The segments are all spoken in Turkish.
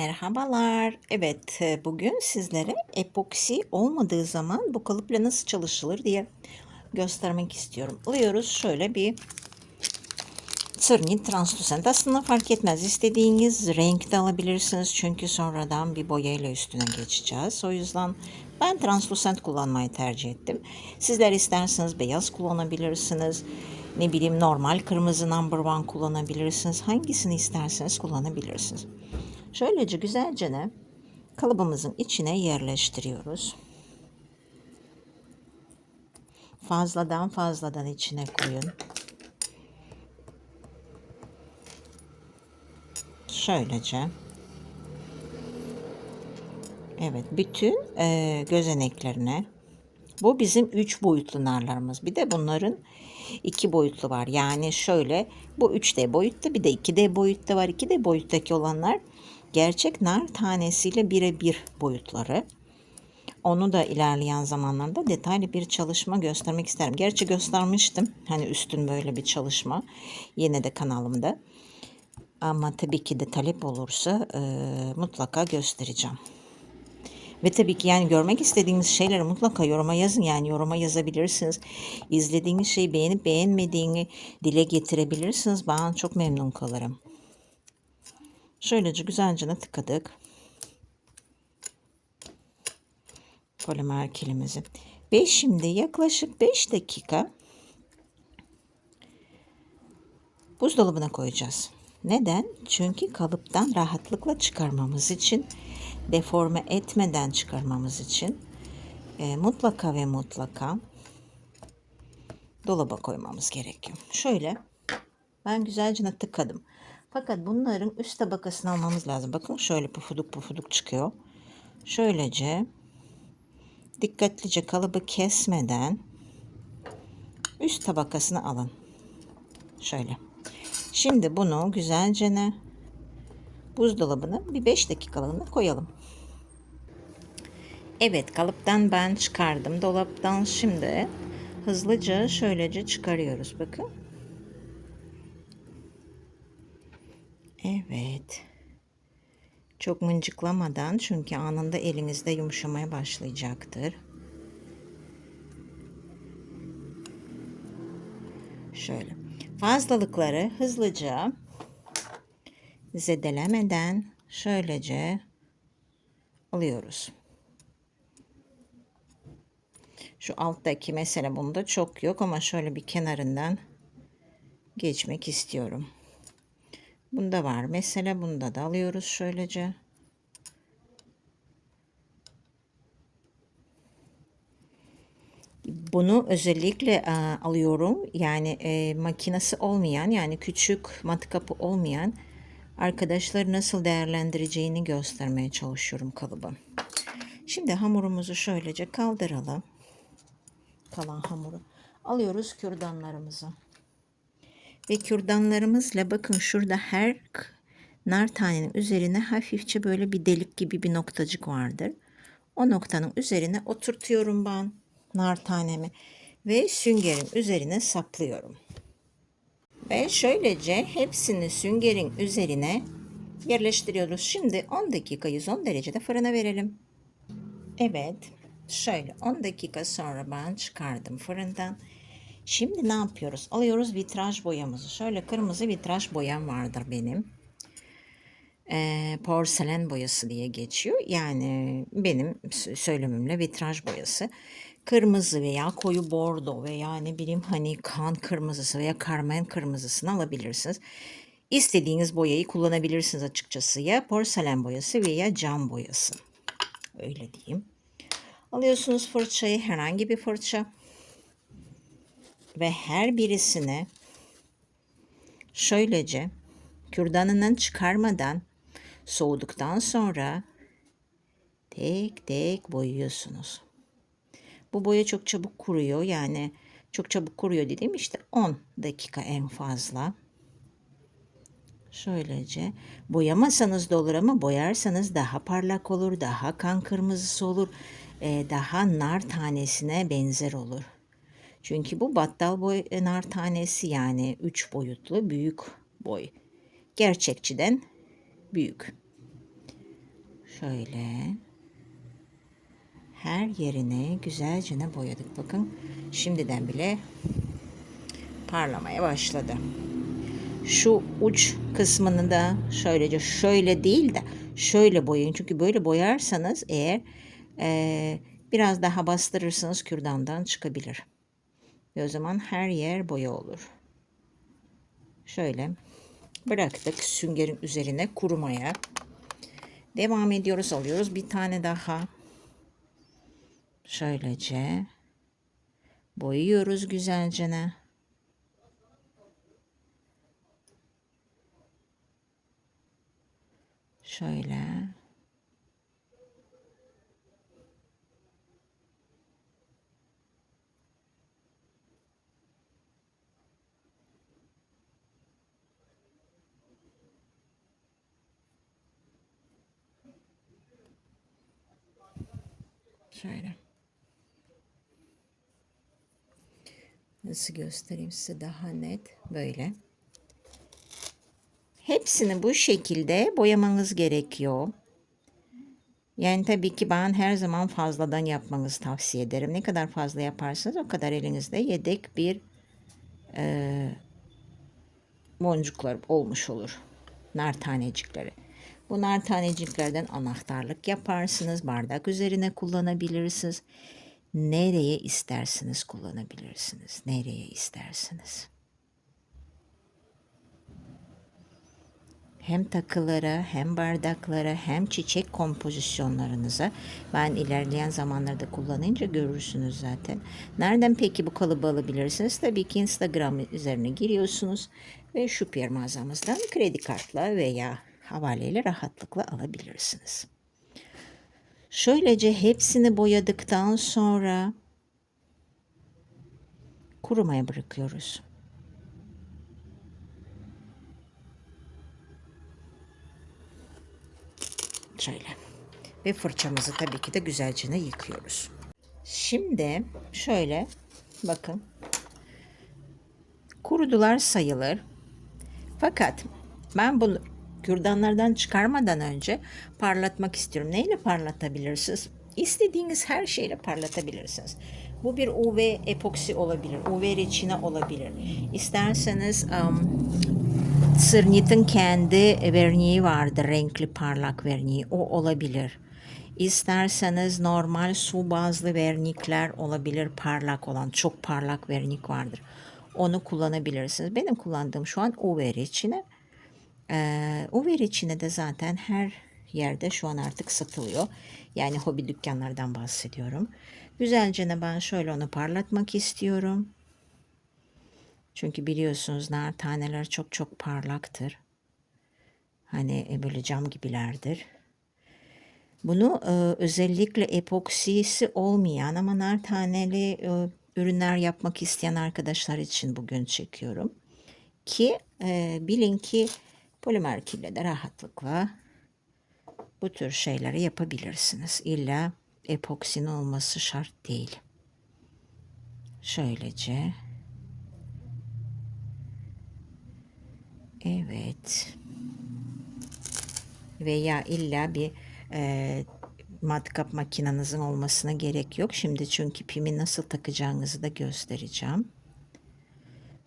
Merhabalar. Evet, e, bugün sizlere epoksi olmadığı zaman bu kalıpla nasıl çalışılır diye göstermek istiyorum. Alıyoruz şöyle bir Sırnit translucent. Aslında fark etmez. İstediğiniz renkte alabilirsiniz. Çünkü sonradan bir boyayla üstüne geçeceğiz. O yüzden ben translucent kullanmayı tercih ettim. Sizler isterseniz beyaz kullanabilirsiniz. Ne bileyim normal kırmızı number one kullanabilirsiniz. Hangisini isterseniz kullanabilirsiniz. Şöylece güzelce de kalıbımızın içine yerleştiriyoruz. Fazladan fazladan içine koyun. Şöylece. Evet, bütün e, gözeneklerine. Bu bizim üç boyutlu narlarımız. Bir de bunların iki boyutlu var. Yani şöyle bu 3D boyutta bir de 2D boyutta var. 2D boyuttaki olanlar gerçek nar tanesiyle birebir boyutları. Onu da ilerleyen zamanlarda detaylı bir çalışma göstermek isterim. Gerçi göstermiştim. Hani üstün böyle bir çalışma. Yine de kanalımda. Ama tabii ki de talep olursa e, mutlaka göstereceğim. Ve tabii ki yani görmek istediğiniz şeyleri mutlaka yoruma yazın. Yani yoruma yazabilirsiniz. İzlediğiniz şeyi beğenip beğenmediğini dile getirebilirsiniz. Ben çok memnun kalırım. Şöylece güzelce tıkadık. Polimer kilimizi. Ve şimdi yaklaşık 5 dakika buzdolabına koyacağız. Neden? Çünkü kalıptan rahatlıkla çıkarmamız için, deforme etmeden çıkarmamız için e, mutlaka ve mutlaka dolaba koymamız gerekiyor. Şöyle ben güzelce tıkadım. Fakat bunların üst tabakasını almamız lazım. Bakın şöyle pufuduk pufuduk çıkıyor. Şöylece dikkatlice kalıbı kesmeden üst tabakasını alın. Şöyle. Şimdi bunu güzelce ne buzdolabına bir 5 dakikalığına koyalım. Evet kalıptan ben çıkardım. Dolaptan şimdi hızlıca şöylece çıkarıyoruz. Bakın. Evet. Çok mıncıklamadan çünkü anında elinizde yumuşamaya başlayacaktır. Şöyle. Fazlalıkları hızlıca zedelemeden şöylece alıyoruz. Şu alttaki mesele bunda çok yok ama şöyle bir kenarından geçmek istiyorum. Bunda var. Mesela bunda da alıyoruz şöylece. Bunu özellikle e, alıyorum. Yani e, makinesi olmayan yani küçük matkapı olmayan arkadaşlar nasıl değerlendireceğini göstermeye çalışıyorum kalıbı. Şimdi hamurumuzu şöylece kaldıralım. Kalan hamuru. Alıyoruz kürdanlarımızı. Ve kürdanlarımızla bakın şurada her nar tanenin üzerine hafifçe böyle bir delik gibi bir noktacık vardır. O noktanın üzerine oturtuyorum ben nar tanemi ve süngerin üzerine saplıyorum. Ve şöylece hepsini süngerin üzerine yerleştiriyoruz. Şimdi 10 dakika 110 derecede fırına verelim. Evet, şöyle 10 dakika sonra ben çıkardım fırından. Şimdi ne yapıyoruz? Alıyoruz vitraj boyamızı. Şöyle kırmızı vitraj boyam vardır benim. Ee, porselen boyası diye geçiyor. Yani benim söylemimle vitraj boyası. Kırmızı veya koyu bordo veya ne bileyim hani kan kırmızısı veya karmen kırmızısını alabilirsiniz. İstediğiniz boyayı kullanabilirsiniz açıkçası. Ya porselen boyası veya cam boyası. Öyle diyeyim. Alıyorsunuz fırçayı herhangi bir fırça ve her birisini şöylece kürdanından çıkarmadan soğuduktan sonra tek tek boyuyorsunuz. Bu boya çok çabuk kuruyor. Yani çok çabuk kuruyor dediğim işte 10 dakika en fazla. Şöylece boyamasanız da olur ama boyarsanız daha parlak olur, daha kan kırmızısı olur, daha nar tanesine benzer olur. Çünkü bu battal boy e, nar tanesi yani 3 boyutlu büyük boy. Gerçekçiden büyük. Şöyle her yerine güzelce boyadık. Bakın şimdiden bile parlamaya başladı. Şu uç kısmını da şöylece şöyle değil de şöyle boyayın. Çünkü böyle boyarsanız eğer eee, biraz daha bastırırsanız kürdandan çıkabilir. Ve o zaman her yer boya olur. Şöyle bıraktık süngerin üzerine kurumaya. Devam ediyoruz alıyoruz bir tane daha. Şöylece boyuyoruz güzelce. Şöyle. Şöyle. Nasıl göstereyim size daha net? Böyle. Hepsini bu şekilde boyamanız gerekiyor. Yani tabii ki ben her zaman fazladan yapmanızı tavsiye ederim. Ne kadar fazla yaparsanız o kadar elinizde yedek bir e, boncuklar olmuş olur. Nar tanecikleri. Bu nar taneciklerden anahtarlık yaparsınız. Bardak üzerine kullanabilirsiniz. Nereye isterseniz kullanabilirsiniz. Nereye isterseniz. hem takılara hem bardaklara hem çiçek kompozisyonlarınıza ben ilerleyen zamanlarda kullanınca görürsünüz zaten. Nereden peki bu kalıbı alabilirsiniz? Tabii ki Instagram üzerine giriyorsunuz ve şu mağazamızdan kredi kartla veya havaleyle rahatlıkla alabilirsiniz. Şöylece hepsini boyadıktan sonra kurumaya bırakıyoruz. Şöyle. Ve fırçamızı tabii ki de güzelce yıkıyoruz. Şimdi şöyle bakın. Kurudular sayılır. Fakat ben bunu kürdanlardan çıkarmadan önce parlatmak istiyorum. Neyle parlatabilirsiniz? İstediğiniz her şeyle parlatabilirsiniz. Bu bir UV epoksi olabilir, UV reçine olabilir. İsterseniz um, Sırnit'in kendi verniği vardır, renkli parlak verniği. O olabilir. İsterseniz normal su bazlı vernikler olabilir, parlak olan, çok parlak vernik vardır. Onu kullanabilirsiniz. Benim kullandığım şu an UV reçine. Ee, UV reçine de zaten her yerde şu an artık satılıyor. Yani hobi dükkanlardan bahsediyorum. Güzelce ben şöyle onu parlatmak istiyorum. Çünkü biliyorsunuz nar taneler çok çok parlaktır. Hani e, böyle cam gibilerdir. Bunu e, özellikle epoksisi olmayan ama nar taneli e, ürünler yapmak isteyen arkadaşlar için bugün çekiyorum. Ki e, bilin ki polimer kille de rahatlıkla bu tür şeyleri yapabilirsiniz. İlla epoksin olması şart değil. Şöylece Evet. Veya illa bir e, matkap makinenizin olmasına gerek yok. Şimdi çünkü pimi nasıl takacağınızı da göstereceğim.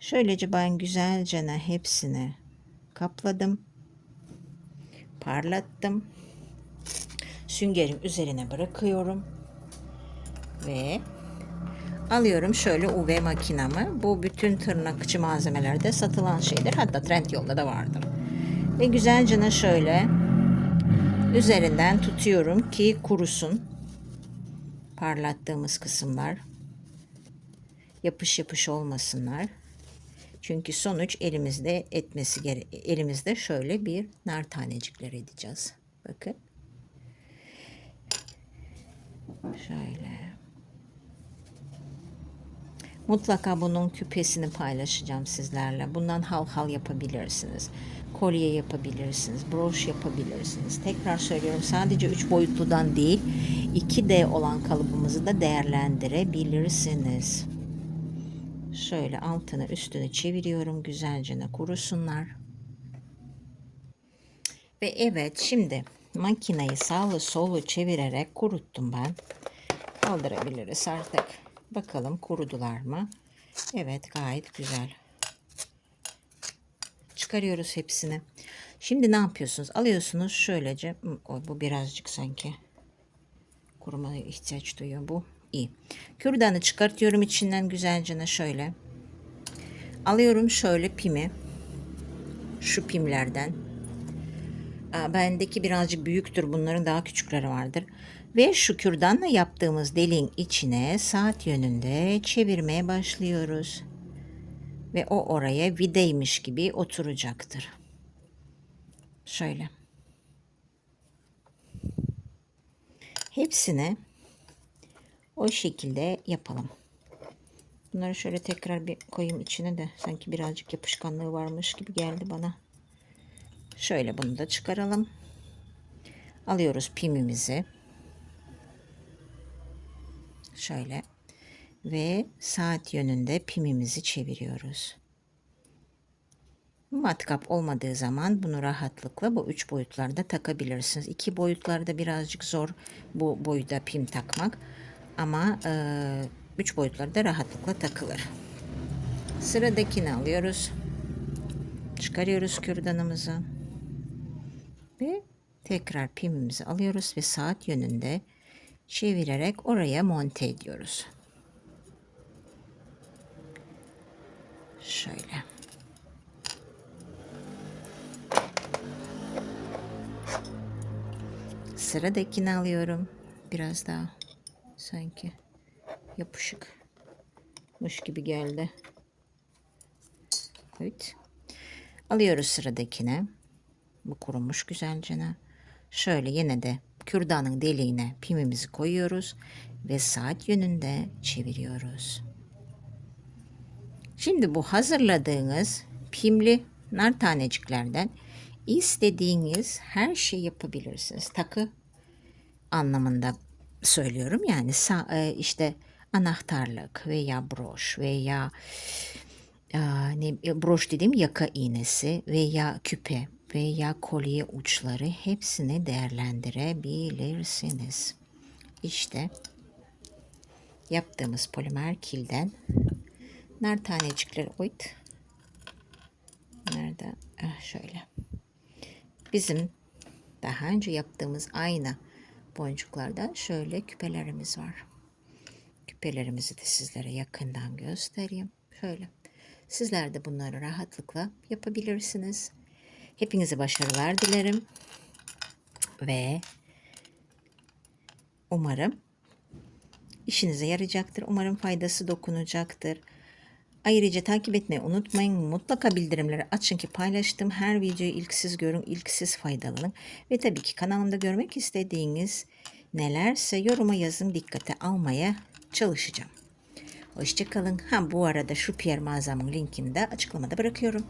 Şöylece ben güzelce hepsini kapladım. Parlattım. Süngerin üzerine bırakıyorum. Ve Alıyorum şöyle UV makinamı. Bu bütün tırnakçı malzemelerde satılan şeydir. Hatta Trendyol'da da vardır. Ve güzelce şöyle üzerinden tutuyorum ki kurusun. Parlattığımız kısımlar yapış yapış olmasınlar. Çünkü sonuç elimizde etmesi gere elimizde şöyle bir nar tanecikler edeceğiz. Bakın. Şöyle. Mutlaka bunun küpesini paylaşacağım sizlerle. Bundan hal hal yapabilirsiniz. Kolye yapabilirsiniz. Broş yapabilirsiniz. Tekrar söylüyorum sadece 3 boyutludan değil 2D olan kalıbımızı da değerlendirebilirsiniz. Şöyle altını üstünü çeviriyorum. Güzelce kurusunlar. Ve evet şimdi makineyi sağlı solu çevirerek kuruttum ben. Kaldırabiliriz artık. Bakalım kurudular mı? Evet gayet güzel. Çıkarıyoruz hepsini. Şimdi ne yapıyorsunuz? Alıyorsunuz şöylece. Bu birazcık sanki kurumaya ihtiyaç duyuyor bu. İyi. Kürdanı çıkartıyorum içinden güzelce şöyle. Alıyorum şöyle pimi. Şu pimlerden. Bendeki birazcık büyüktür. Bunların daha küçükleri vardır. Ve şu kürdanla yaptığımız deliğin içine saat yönünde çevirmeye başlıyoruz. Ve o oraya videymiş gibi oturacaktır. Şöyle. Hepsini o şekilde yapalım. Bunları şöyle tekrar bir koyayım içine de sanki birazcık yapışkanlığı varmış gibi geldi bana. Şöyle bunu da çıkaralım. Alıyoruz pimimizi. Şöyle ve saat yönünde pimimizi çeviriyoruz. Matkap olmadığı zaman bunu rahatlıkla bu üç boyutlarda takabilirsiniz. İki boyutlarda birazcık zor bu boyda pim takmak ama e, üç boyutlarda rahatlıkla takılır. Sıradakini alıyoruz. Çıkarıyoruz kürdanımızı. Ve tekrar pimimizi alıyoruz ve saat yönünde çevirerek oraya monte ediyoruz. Şöyle. Sıradakini alıyorum. Biraz daha sanki yapışıkmış gibi geldi. Evet. Alıyoruz sıradakine. Bu kurumuş güzelce. Şöyle yine de kürdanın deliğine pimimizi koyuyoruz ve saat yönünde çeviriyoruz. Şimdi bu hazırladığınız pimli nar taneciklerden istediğiniz her şey yapabilirsiniz. Takı anlamında söylüyorum. Yani e, işte anahtarlık veya broş veya e, ne e, broş dediğim yaka iğnesi veya küpe veya kolye uçları hepsini değerlendirebilirsiniz. İşte yaptığımız polimer kilden nar tanecikleri oyt. Nerede? Ah, şöyle. Bizim daha önce yaptığımız aynı boncuklardan şöyle küpelerimiz var. Küpelerimizi de sizlere yakından göstereyim. Şöyle. Sizler de bunları rahatlıkla yapabilirsiniz. Hepinize başarılar dilerim. Ve umarım işinize yarayacaktır. Umarım faydası dokunacaktır. Ayrıca takip etmeyi unutmayın. Mutlaka bildirimleri açın ki paylaştığım her videoyu ilk siz görün, ilk siz faydalanın. Ve tabii ki kanalımda görmek istediğiniz nelerse yoruma yazın dikkate almaya çalışacağım. Hoşçakalın. Ha bu arada şu Pierre mağazamın linkini de açıklamada bırakıyorum.